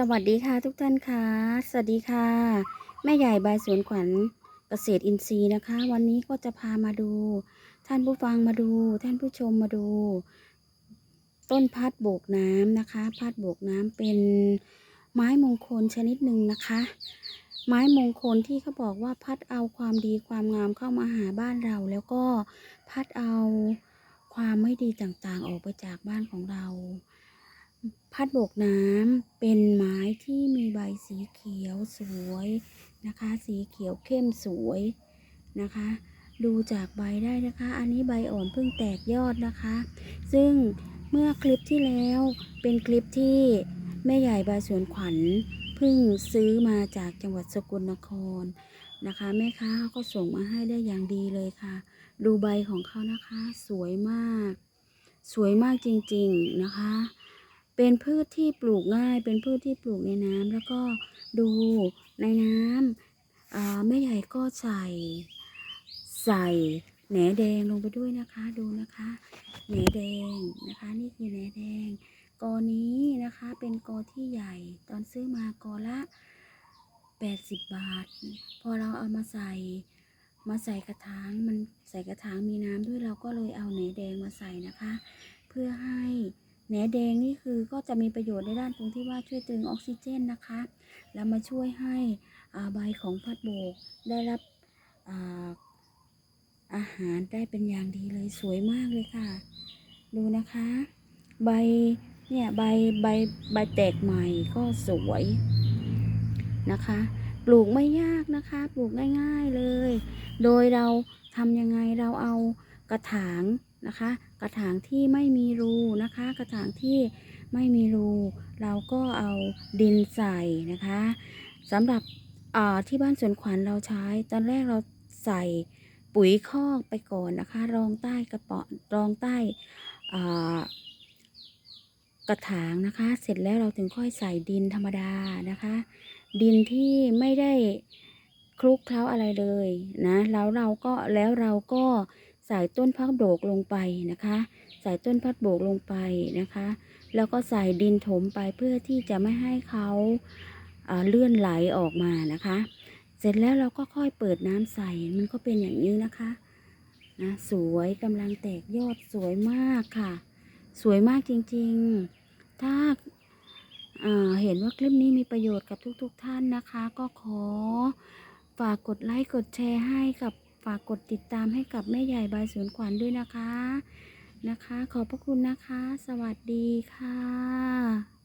สวัสดีค่ะทุกท่านค่ะ สวัสดีค่ะ แม่ใหญ่บายสวนขวัญเกษตรอินทรีย์นะคะ วันนี้ก็จะพามาดู ท่านผู้ฟังมาดู ท่านผู้ชมมาดู ต้นพัดโบกน้ำนะคะ พัดโบกน้ำเป็นไม้มงคลชนิดหนึ่งนะคะ ไม้มงคลที่เขาบอกว่าพัดเอาความดีความงามเข้ามาหาบ้านเรา แล้วก็พัดเอาความไม่ดีต่างๆ ออกไปจากบ้านของเรา พัดบกน้ำเป็นไม้ที่มีใบสีเขียวสวยนะคะ สีเขียวเข้มสวยนะคะ ดูจากใบได้นะคะ อันนี้ใบอ่อนเพิ่งแตกยอดนะคะ ซึ่งเมื่อคลิปที่แล้วเป็นคลิปที่แม่ใหญ่บาสวนขวัญเพิ่งซื้อมาจากจังหวัดสกลนครนะคะแม่ค้าเขาก็ส่งมาให้ได้อย่างดีเลยค่ะ ดูใบของเขานะคะ สวยมาก สวยมากจริงๆนะคะ เป็นพืชที่ปลูกง่าย เป็นพืชที่ปลูกในน้ำแล้วก็ดูในน้ำอ่าแม่ใหญ่ก็ใส่ใส่แหนแดงลงไปด้วยนะคะดูนะคะแหนแดงนะคะนี่คือแหนแดงกอนี้นะคะเป็นกอที่ใหญ่ตอนซื้อมากอละ80 บาท พอเราเอามาใส่มาใส่กระถางมันใส่กระถางมีน้ำด้วยเราก็เลยเอาแหนแดงมาใส่นะคะ เพื่อให้ แหนแดงนี่คือก็จะมีประโยชน์ในด้านตรงที่ว่าช่วยเติมออกซิเจนนะคะ แล้วมาช่วยให้ใบของพัดโบกได้รับอาอาหารได้เป็นอย่างดีเลยสวยมากเลยค่ะ ดูนะคะ ใบเนี่ยใบใบใบแตกใหม่ก็สวยนะคะ ปลูกไม่ยากนะคะ ปลูกง่าย ๆเลย โดยเราทำยังไงเราเอา กระถางนะคะ กระถางที่ไม่มีรูนะคะ กระถางที่ไม่มีรู เราก็เอาดินใส่นะคะสำหรับที่บ้านสวนขวัญเราใช้ ตอนแรกเราใส่ปุ๋ยคอกไปก่อนนะคะ รองใต้กระป๋ารองใต้กระถางนะคะ เสร็จแล้วเราถึงค่อยใส่ดินธรรมดานะคะ ดินที่ไม่ได้คลุกเคล้าอะไรเลยนะแล้วเราก็แล้วเราก็ ใส่ต้นพักโบกลงไปนะคะใส่ต้นพักโบกลงไปนะคะ แล้วก็ใส่ดินถมไปเพื่อที่จะไม่ให้เขาเลื่อนไหลออกมานะคะ เสร็จแล้วเราก็ค่อยเปิดน้ำใส่มันก็เป็นอย่างนี้นะคะนะสวยกำลังแตกยอดสวยมากค่ะ สวยมากจริงๆ ถ้าาเห็นว่าคลิปนี้มีประโยชน์กับทุกๆทท่านนะคะ ก็ขอฝากกดไลค์กดแชร์ให้กับ ฝากกดติดตามให้กับแม่ใหญ่บายสวนขวัญด้วยนะคะนะคะ ขอบพระคุณนะคะ สวัสดีค่ะ